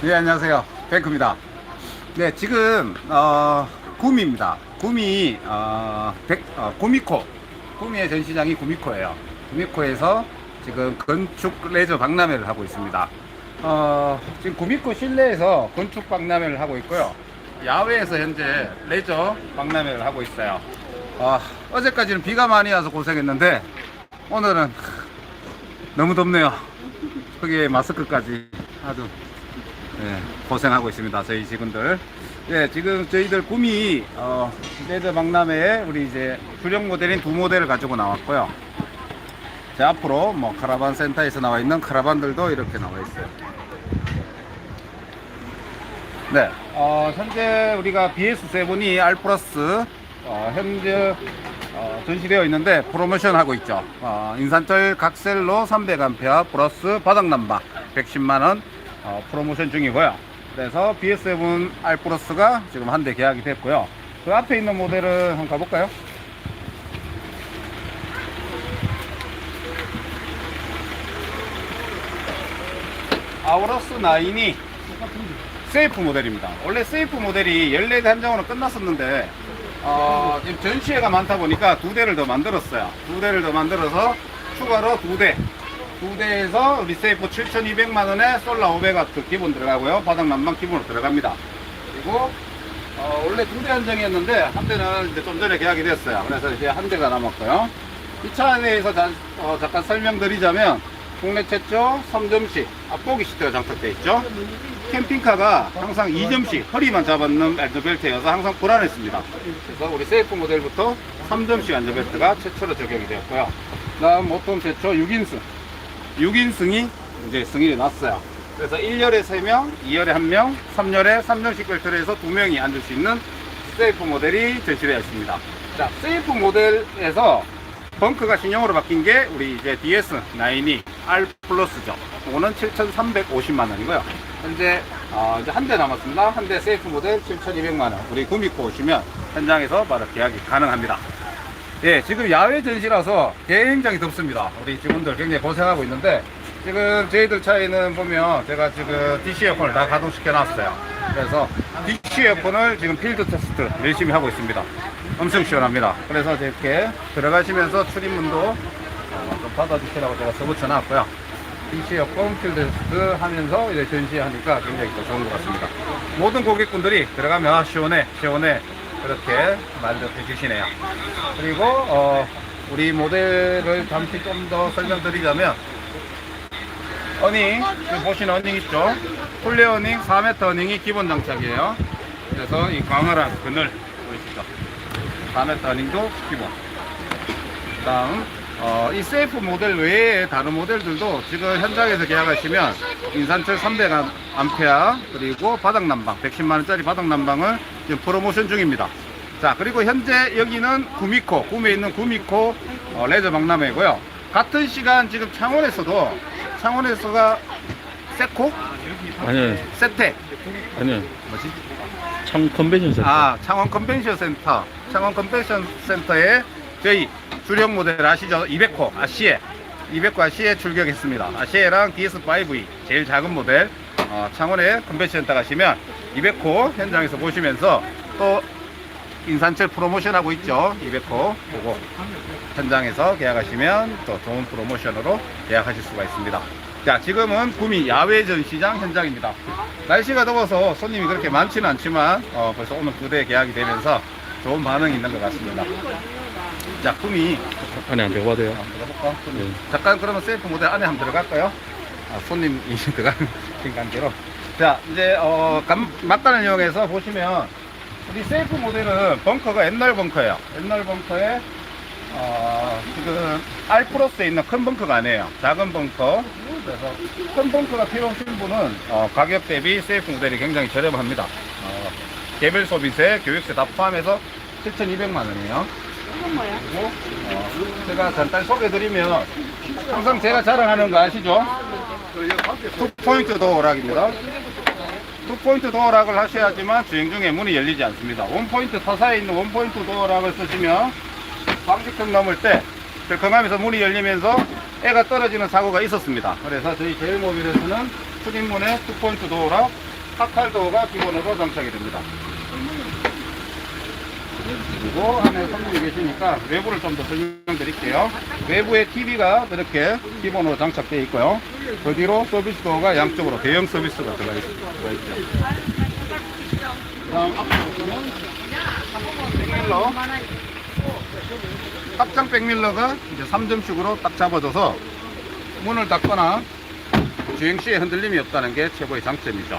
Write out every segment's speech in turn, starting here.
네, 안녕하세요. 뱅크입니다. 네, 지금, 어, 구미입니다. 구미, 어, 백, 어, 구미코. 구미의 전시장이 구미코예요. 구미코에서 지금 건축 레저 박람회를 하고 있습니다. 어, 지금 구미코 실내에서 건축 박람회를 하고 있고요. 야외에서 현재 레저 박람회를 하고 있어요. 어, 어제까지는 비가 많이 와서 고생했는데, 오늘은 너무 덥네요. 거기에 마스크까지 아주 예, 고생하고 있습니다. 저희 직원들. 예, 지금 저희들 구미 어, 레저 박람회에 우리 이제 주력 모델인 두 모델을 가지고 나왔고요. 제 앞으로 뭐 카라반 센터에서 나와 있는 카라반들도 이렇게 나와 있어요. 네, 어, 현재 우리가 BS7이 R 플러스 어, 현재 어, 전시되어 있는데 프로모션 하고 있죠. 어, 인산철 각셀로 300A 플러스 바닥난방 110만 원 어, 프로모션 중이고요. 그래서 BS7 R 플러스가 지금 한 대 계약이 됐고요. 그 앞에 있는 모델은 한번 가볼까요? 아우러스 9이 세이프 모델입니다. 원래 세이프 모델이 14대 한정으로 끝났었는데 어, 지금 전시회가 많다 보니까 두 대를 더 만들었어요. 두 대를 더 만들어서 추가로 두 대. 두 대에서 리세이프 7,200만 원에 솔라 500W 기본 들어가고요. 바닥 난방 기본으로 들어갑니다. 그리고 어, 원래 두 대 한정이었는데 한 대는 이제 좀 전에 계약이 됐어요. 그래서 이제 한 대가 남았고요. 이 차에 대해서 자- 어, 잠깐 설명드리자면 국내 최초 3점식 앞보기 시트가 장착되어 있죠. 캠핑카가 항상 2점씩 허리만 잡았는 안전벨트여서 항상 불안했습니다. 그래서 우리 세이프 모델부터 3점씩 안전벨트가 최초로 적용이 되었고요. 다음 모tom 최초 6인승. 6인승이 이제 승인이 났어요. 그래서 1열에 3명, 2열에 1명, 3열에 3점씩 벨트를 해서 2명이 앉을 수 있는 세이프 모델이 전시되어 있습니다. 자, 세이프 모델에서 벙크가 신형으로 바뀐 게 우리 이제 DS9이 R 플러스죠. 이거는 7,350만 원이고요. 현재 어, 이제 한 대 남았습니다. 한 대 세이프 모델 7,200만 원. 우리 구미코 오시면 현장에서 바로 계약이 가능합니다. 예, 지금 야외 전시라서 굉장히 덥습니다. 우리 직원들 굉장히 고생하고 있는데 지금 저희들 차에는 보면 제가 지금 DC 에어컨을 다 가동시켜 놨어요. 그래서 DC 에어컨을 지금 필드 테스트 열심히 하고 있습니다. 엄청 시원합니다. 그래서 이렇게 들어가시면서 출입문도 어, 좀 받아주시라고 제가 써붙여 놨고요. DC 에어컨 필드 테스트 하면서 이제 전시하니까 굉장히 또 좋은 것 같습니다. 모든 고객분들이 들어가면 아, 시원해, 시원해. 그렇게 만족해 주시네요. 그리고 어, 우리 모델을 잠시 좀 더 설명드리자면 어닝 지금 보시는 어닝 있죠? 폴레 어닝 4m 어닝이 기본 장착이에요. 그래서 이 광활한 그늘 보이시죠? 4m 어닝도 기본. 다음 어, 이 세이프 모델 외에 다른 모델들도 지금 현장에서 계약하시면 인산철 300A 그리고 바닥난방 110만원짜리 바닥난방을 지금 프로모션 중입니다. 자 그리고 현재 여기는 구미코 구미에 있는 구미코 어, 레저 박람회고요. 같은 시간 지금 창원에서도 창원에서가 세코 아니요, 세테 아니요. 뭐지? 청 컨벤션 센터. 아, 창원 컨벤션 센터. 창원 컨벤션 센터에 저희 주력 모델 아시죠? 200호 아시에. 200호 아시에 출격했습니다. 아시에랑 DS5E 제일 작은 모델. 어, 창원에 컨벤션 센터 가시면 200호 현장에서 보시면서 또 인산철 프로모션 하고 있죠. 200호 보고 현장에서 계약하시면 또 좋은 프로모션으로 계약하실 수가 있습니다. 자, 지금은 구미 야외 전시장 현장입니다. 날씨가 더워서 손님이 그렇게 많지는 않지만 어, 벌써 오늘 두대 계약이 되면서 좋은 반응이 있는 것 같습니다. 자, 구미 안에 안 들어가도 돼요. 들어볼까? 네. 잠깐 그러면 세이프 모델 안에 한번 들어갈까요? 아, 손님이 들어가는 관계로. 자, 이제 어, 감, 맞다는 이용해서 보시면 우리 세이프 모델은 벙커가 옛날 벙커예요. 옛날 벙커에 어, 지금 R 플러스에 있는 큰 벙커가 아니에요. 작은 벙커. 그래서 큰 벙커가 필요 하신 분은 어, 가격 대비 세이프 모델이 굉장히 저렴합니다. 어, 개별 소비세, 교육세 다 포함해서 7,200만 원이에요. 그리고 어, 제가 잠깐 소개드리면 항상 제가 자랑하는 거 아시죠? 투 포인트 도어 락입니다. 투포인트 도어 락을 하셔야지만 주행 중에 문이 열리지 않습니다. 원포인트 타사에 있는 원포인트 도어 락을 쓰시면 방직턱 넘을 때 들컹하면서 문이 열리면서 애가 떨어지는 사고가 있었습니다. 그래서 저희 제일모빌에서는 출입문에 투포인트 도어락, 하탈 도어가 기본으로 장착이 됩니다. 그리고 안에 손님이 계시니까 외부를 좀 더 설명드릴게요. 외부에 TV가 이렇게 기본으로 장착되어 있고요. 그 뒤로 서비스 도어가 양쪽으로 대형 서비스가 들어가 있- 들어가 있죠. 그다음 앞에 보시면 백밀러 확장 백밀러가 이제 3점식으로 딱 잡아줘서 문을 닫거나 주행 시에 흔들림이 없다는 게 최고의 장점이죠.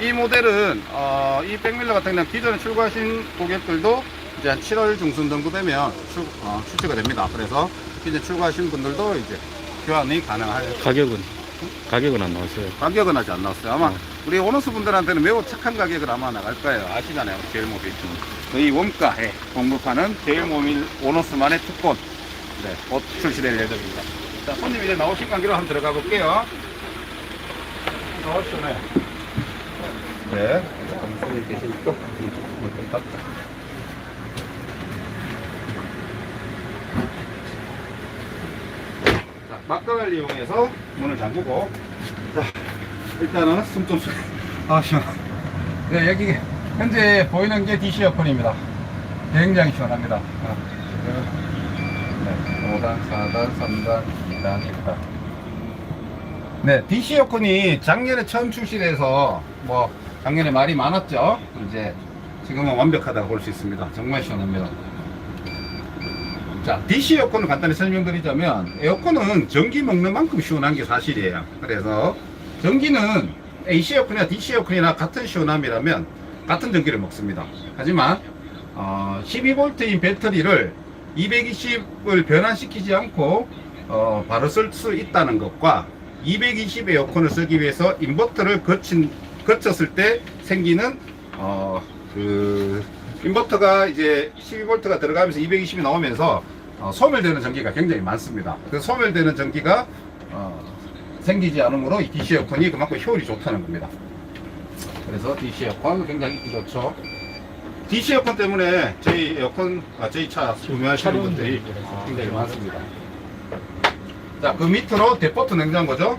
이 모델은 어, 이 백밀러 같은 경우는 기존에 출고하신 고객들도 이제 한 7월 중순 정도 되면 출, 어, 출시가 됩니다. 그래서 기존에 출고하신 분들도 이제 교환이 가능할 가격은 가격은 안 나왔어요. 가격은 아직 안 나왔어요. 아마 어. 우리 오너스 분들한테는 매우 착한 가격을 아마 나갈 거예요. 아시잖아요. 제일모빌. 거의 원가에 공급하는 제일모빌 오너스만의 특권. 네, 곧 출시될 예정입니다. 자, 손님 이제 나오실 관계로 한번 들어가 볼게요. 나오시네. 네. 손님 계시니까. 자, 막강을 이용해서 문을 잠그고 자, 일단은 숨 좀 쉬. 아, 시원. 네, 여기 현재 보이는 게 DC 에어컨입니다. 굉장히 시원합니다. 아, 네, 5단, 4단, 3단, 2단, 1단. 네, DC 에어컨이 작년에 처음 출시돼서 뭐 작년에 말이 많았죠. 이제 지금은 완벽하다고 볼 수 있습니다. 정말 시원합니다. 자, DC 에어컨을 간단히 설명드리자면 에어컨은 전기 먹는 만큼 시원한 게 사실이에요. 그래서 전기는 AC 에어컨이나 DC 에어컨이나 같은 시원함이라면 같은 전기를 먹습니다. 하지만 어, 12V인 배터리를 220을 변환시키지 않고 어, 바로 쓸 수 있다는 것과 220 에어컨을 쓰기 위해서 인버터를 거친, 거쳤을 때 생기는 어, 그 인버터가 이제 12V가 들어가면서 220이 나오면서 어, 소멸되는 전기가 굉장히 많습니다. 그 소멸되는 전기가 어, 생기지 않으므로 이 DC 에어컨이 그만큼 효율이 좋다는 겁니다. 그래서 DC 에어컨 굉장히 좋죠. DC 에어컨 때문에 저희 에어컨, 아, 저희 차 구매하시는 분들이 굉장히 많습니다. 자, 그 밑으로 데포트 냉장고죠.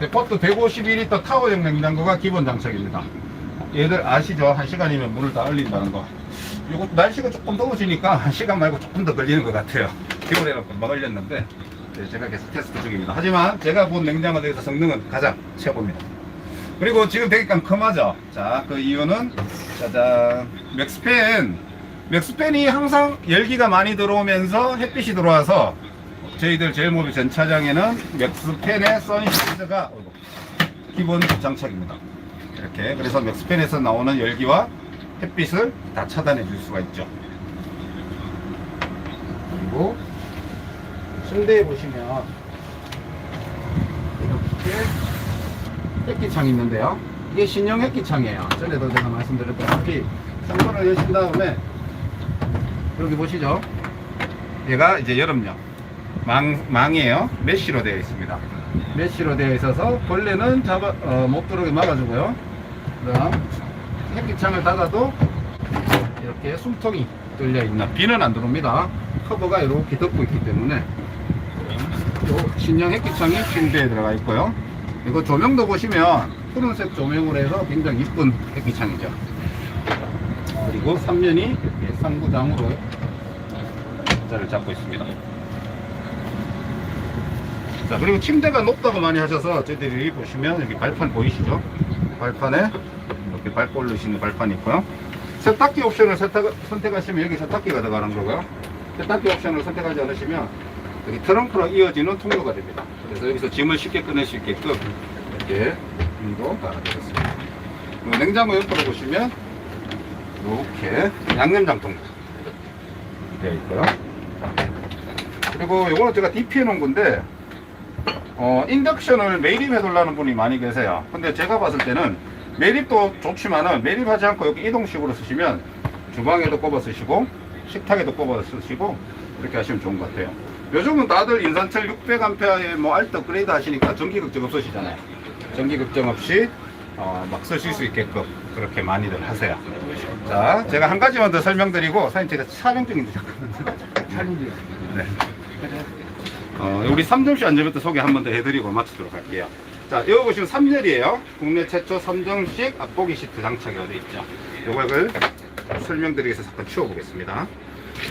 데포트 151리터 타워형 냉장고가 기본 장착입니다. 얘들 아시죠? 한 시간이면 물을 다 얼린다는 거. 이거 날씨가 조금 더워지니까 한 시간 말고 조금 더 걸리는 것 같아요. 겨울에는 금방 얼렸는데 네, 제가 계속 테스트 중입니다. 하지만 제가 본 냉장고 중에서 성능은 가장 최고입니다. 그리고 지금 되게 깜깜하죠? 자, 그 이유는 짜잔 맥스팬 맥스팬이 항상 열기가 많이 들어오면서 햇빛이 들어와서 저희들 제일모빌 전 차장에는 맥스팬의 선시스가 기본 장착입니다. 이렇게 그래서 맥스팬에서 나오는 열기와 햇빛을 다 차단해 줄 수가 있죠. 그리고 침대에 보시면 이렇게 햇기창이 있는데요. 이게 신형 햇기창이에요. 전에도 제가 말씀드렸다시피 창문을 여신 다음에 여기 보시죠. 얘가 이제 여름용 망, 망이에요. 메쉬로 되어 있습니다. 메쉬로 되어 있어서 벌레는 잡아, 어, 못 들어오게 막아주고요. 그다음 햇기창을 닫아도 이렇게 숨통이 뚫려 있는 비는 안 들어옵니다. 커버가 이렇게 덮고 있기 때문에 요 신형 햇기창이 침대에 들어가 있고요. 이거 조명도 보시면 푸른색 조명으로 해서 굉장히 이쁜 햇기창이죠. 그리고 3면이 이렇게 상부장으로 자를 잡고 있습니다. 자 그리고 침대가 높다고 많이 하셔서 저희들이 보시면 여기 발판 보이시죠? 발판에 이렇게 밟고 올리시는 발판이 있고요. 세탁기 옵션을 세탁, 선택하시면 여기 세탁기가 들어가는 거고요. 세탁기 옵션을 선택하지 않으시면 여기 트렁크로 이어지는 통로가 됩니다. 그래서 여기서 짐을 쉽게 꺼낼 수 있게끔 이렇게 문도 달아드렸습니다. 냉장고 옆으로 보시면 이렇게 양념장통 되어 있고요. 그리고 이거는 제가 DP 해 놓은 건데 어, 인덕션을 매립해 두려는 분이 많이 계세요. 근데 제가 봤을 때는 매립도 좋지만은 매립하지 않고 여기 이동식으로 쓰시면 주방에도 꼽아 쓰시고 식탁에도 꼽아 쓰시고 이렇게 하시면 좋은 것 같아요. 요즘은 다들 인산철 600A의 뭐 알트 업그레이드 하시니까 전기 걱정 없으시잖아요. 전기 걱정 없이 어, 막 쓰실 수 있게끔 그렇게 많이들 하세요. 자, 제가 한 가지만 더 설명드리고 사장님 제가 촬영 중인데 잠깐만요. 촬영 중. 네. 어, 우리 3점시 안전벨트 소개 한 번 더 해드리고 마치도록 할게요. 자, 여기 보시면 3열이에요. 국내 최초 3점식 앞보기 시트 장착이 되어 있죠. 요걸 설명드리기 위해서 잠깐 치워보겠습니다.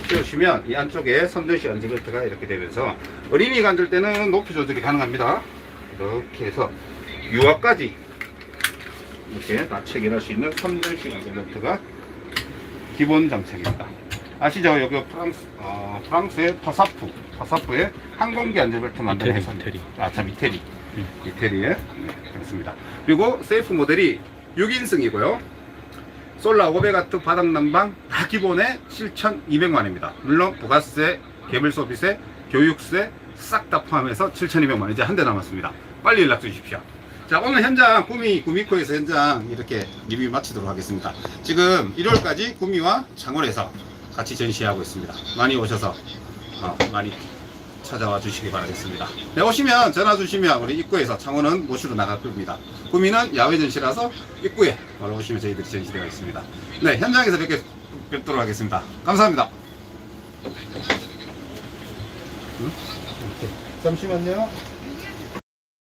치우시면 이 안쪽에 3점식 안전벨트가 이렇게 되면서 어린이가 앉을 때는 높이 조절이 가능합니다. 이렇게 해서 유아까지 이렇게 다 체결할 수 있는 3점식 안전벨트가 기본 장착입니다. 아시죠? 여기 프랑스, 어, 프랑스의 파사프, 파사프의 항공기 안전벨트 만드는 이태리. 이태리. 아, 참, 이태리. 음. 이태리에. 네, 그렇습니다. 그리고 세이프 모델이 6인승이고요. 솔라 500W 바닥 난방 다 기본에 7,200만원입니다. 물론 부가세, 개별 소비세, 교육세 싹 다 포함해서 7,200만원 이제 한 대 남았습니다. 빨리 연락 주십시오. 자 오늘 현장 구미 구미코에서 현장 이렇게 리뷰 마치도록 하겠습니다. 지금 1월까지 구미와 창원에서 같이 전시하고 있습니다. 많이 오셔서 어, 많이 찾아와 주시기 바라겠습니다. 네, 오시면 전화 주시면 우리 입구에서 창원은 모시러 나갈 겁니다. 구미는 야외 전시라서 입구에 바로 오시면 저희들이 전시되어 있습니다. 네, 현장에서 뵙게, 뵙도록 하겠습니다. 감사합니다. 응? 이렇게. 잠시만요.